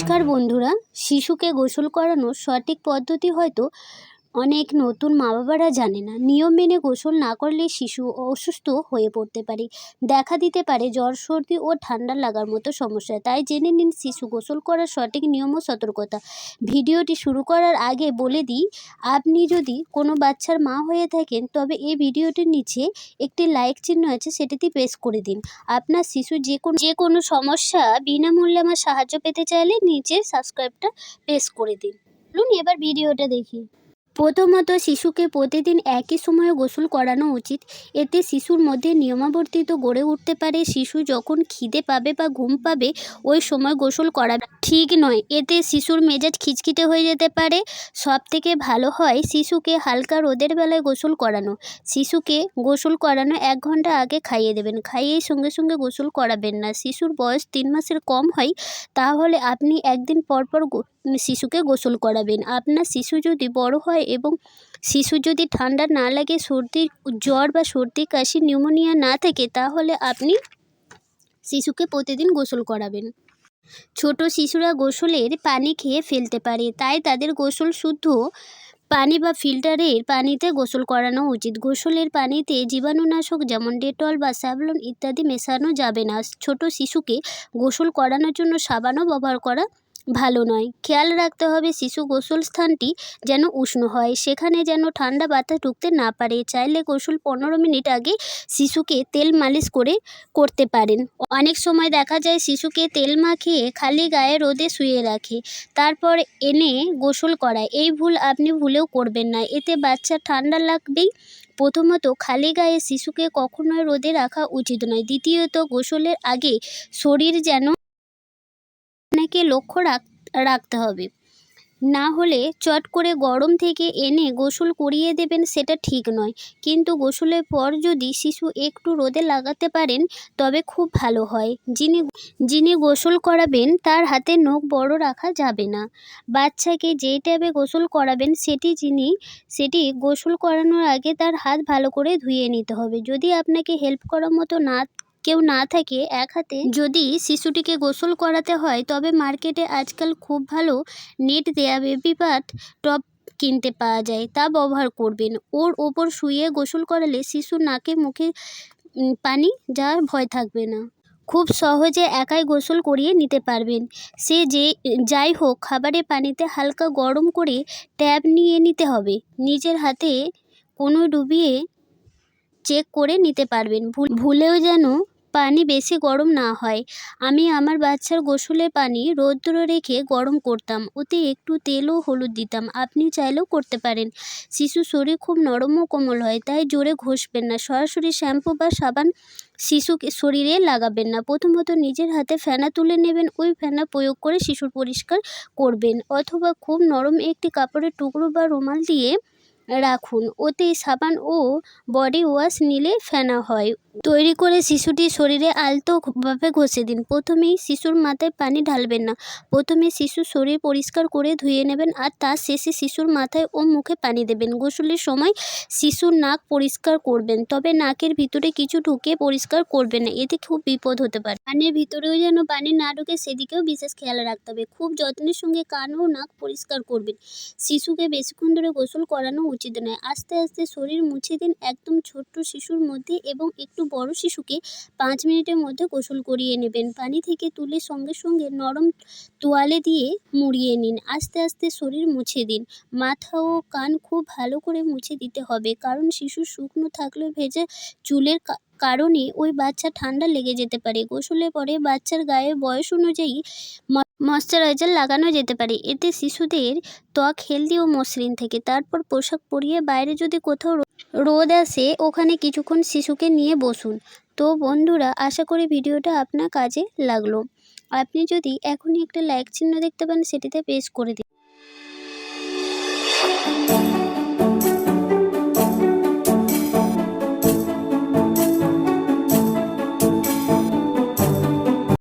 নমস্কার বন্ধুরা শিশুকে গোসল করানোর সঠিক পদ্ধতি হয়তো অনেক নতুন মা বাবারা জানে না। নিয়ম মেনে গোসল না করলে শিশু অসুস্থ হয়ে পড়তে পারে। দেখা দিতে পারে জ্বর, সর্দি ও ঠান্ডা লাগার মতো সমস্যা। তাই জেনে নিন শিশু গোসল করার সঠিক নিয়ম ও সতর্কতা। ভিডিওটি শুরু করার আগে বলে দিই, আপনি যদি কোনো বাচ্চার মা হয়ে থাকেন, তবে এই ভিডিওটির নিচে একটি লাইক চিহ্ন আছে, সেটিতে প্রেস করে দিন। আপনার শিশু যে কোনো যে কোনো সমস্যা বিনামূল্যে আমার সাহায্য পেতে চাইলে নিচে সাবস্ক্রাইবটা প্রেস করে দিন। চলুন এবার ভিডিওটা দেখি। প্রথমত শিশুকে প্রতিদিন একই সময়ে গোসল করানো উচিত। এতে শিশুর মধ্যে নিয়মাবর্তিত গড়ে উঠতে পারে। শিশু যখন খিদে পাবে বা ঘুম পাবে, ওই সময় গোসল করা ঠিক নয়, এতে শিশুর মেজাজ খিচখিটে হয়ে যেতে পারে। সব থেকে ভালো হয় শিশুকে হালকা রোদের বেলায় গোসল করানো। শিশুকে গোসল করানো এক ঘণ্টা আগে খাইয়ে দেবেন। খাইয়েই সঙ্গে সঙ্গে গোসল করাবেন না। শিশুর বয়স তিন মাসের কম হয়, তাহলে আপনি একদিন পরপর পর শিশুকে গোসল করাবেন। আপনার শিশু যদি বড় হয় এবং শিশু যদি ঠান্ডা না লাগে সর্দি জ্বর বা সর্দি, কাশি, নিউমোনিয়া না থাকে, তাহলে আপনি শিশুকে প্রতিদিন গোসল করাবেন। ছোট শিশুরা গোসলের পানি খেয়ে ফেলতে পারে, তাই তাদের গোসল শুদ্ধ পানি বা ফিল্টারের পানিতে গোসল করানো উচিত। গোসলের পানিতে জীবাণুনাশক যেমন ডেটল বা স্যাভলন ইত্যাদি মেশানো যাবে না। ছোট শিশুকে গোসল করানোর জন্য সাবানও ব্যবহার করা ভালো নয়। খেয়াল রাখতে হবে শিশু গোসল স্থানটি যেন উষ্ণ হয়, সেখানে যেন ঠান্ডা বাতাস ঢুকতে না পারে। চাইলে গোসল পনেরো মিনিট আগে শিশুকে তেল মালিশ করে করতে পারেন। অনেক সময় দেখা যায় শিশুকে তেল মাখিয়ে খালি গায়ে রোদে শুয়ে রাখে, তারপর এনে গোসল করায়। এই ভুল আপনি ভুলেও করবেন না। এতে বাচ্চা ঠান্ডা লাগবেই। প্রথমত, খালি গায়ে শিশুকে কখনোই রোদে রাখা উচিত নয়। দ্বিতীয়ত, গোসলের আগে শরীর যেন আপনাকে লক্ষ্য রাখ, রাখতে হবে। না হলে চট করে গরম থেকে এনে গোসল করিয়ে দেবেন সেটা ঠিক নয়। কিন্তু গোসলের পর যদি শিশু একটু রোদে লাগাতে পারেন, তবে খুব ভালো হয়। যিনি যিনি গোসল করাবেন, তার হাতে নখ বড় রাখা যাবে না। বাচ্চাকে যেই ট্যাবে গোসল করাবেন, সেটি যিনি, সেটি গোসল করানোর আগে তার হাত ভালো করে ধুয়ে নিতে হবে। যদি আপনাকে হেল্প করার মতো না কেউ না থাকে এক হাতে। যদি শিশুটিকে গোসল করাতে হয়, তবে মার্কেটে আজকাল খুব ভালো নেট দেয়া বেবি বাথ টব কিনতে পাওয়া যায়, তা ব্যবহার করবেন। ওর ওপর শুয়ে গোসল করালে শিশুর নাকে মুখে পানি যাওয়ার ভয় থাকবে না। খুব সহজে একাই গোসল করিয়ে নিতে পারবেন। সে যে, যাই হোক, খাবারের পানিতে হালকা গরম করে ট্যাব নিয়ে নিতে হবে। নিজের হাতে কোনো ডুবিয়ে চেক করে নিতে পারবেন। ভুলেও যেন পানি বেশি গরম না হয়। আমি আমার বাচ্চার গোসলের পানি রৌদ্র রেখে গরম করতাম। ওতে একটু তেল ও হলুদ দিতাম। আপনি চাইলেও করতে পারেন। শিশুর শরীর খুব নরম ও কোমল হয়, তাই জোরে ঘষবেন না। সরাসরি শ্যাম্পু বা সাবান শিশুকে শরীরে লাগাবেন না। প্রথমত নিজের হাতে ফেনা তুলে নেবেন। ওই ফেনা প্রয়োগ করে শিশুর পরিষ্কার করবেন। অথবা খুব নরম একটি কাপড়ের টুকরো বা রুমাল দিয়ে রাখুন। ওতে সাবান ও বডি ওয়াশ নিলে ফেনা হয়। তৈরি করে শিশুটির শরীরে আলতোভাবে ঘষে দিন। প্রথমেই শিশুর মাথায় পানি ঢালবেন না। প্রথমে শিশুর শরীর পরিষ্কার করে ধুয়ে নেবেন আর তার শেষে শিশুর মাথায় ও মুখে পানি দেবেন। গোসলের সময় শিশুর নাক পরিষ্কার করবেন, তবে নাকের ভিতরে কিছু ঢুকে পরিষ্কার করবেন না। এতে খুব বিপদ হতে পারে। কানের ভিতরেও যেন পানি না ঢুকে, সেদিকেও বিশেষ খেয়াল রাখতে হবে। খুব যত্নের সঙ্গে কান ও নাক পরিষ্কার করবেন। শিশুকে বেশিক্ষণ ধরে গোসল করানো উচিত। নয়। আস্তে আস্তে শরীর মুছে দিন একদম ছোট্ট শিশুর মধ্যে এবং একটু বড় শিশুকে পাঁচ মিনিটের মধ্যে গোসল করিয়ে নেবেন। পানি থেকে তুলে সঙ্গে সঙ্গে নরম তোয়ালে দিয়ে মুড়িয়ে নিন। আস্তে আস্তে শরীর মুছে দিন। মাথা ও কান খুব ভালো করে মুছে দিতে হবে কারণ শিশু শুকনো থাকলেও ভেজা চুলের কারণে ওই বাচ্চা ঠান্ডা লেগে যেতে পারে। গোসলের পরে বাচ্চার গায়ের বয়স অনুযায়ী ময়শ্চারাইজার লাগানো যেতে পারে। এতে শিশুদের ত্বক হেলদি ও মসৃণ থাকে। তারপর পোশাক পরিয়ে বাইরে যদি কোথাও রোদ আসে, ওখানে কিছুক্ষণ শিশুকে নিয়ে বসুন। তো বন্ধুরা, আশা করি ভিডিওটা আপনার কাজে লাগল। আপনি যদি এখনই একটা লাইক চিহ্ন দেখতে পান, সেটিতে প্রেস করে দিন।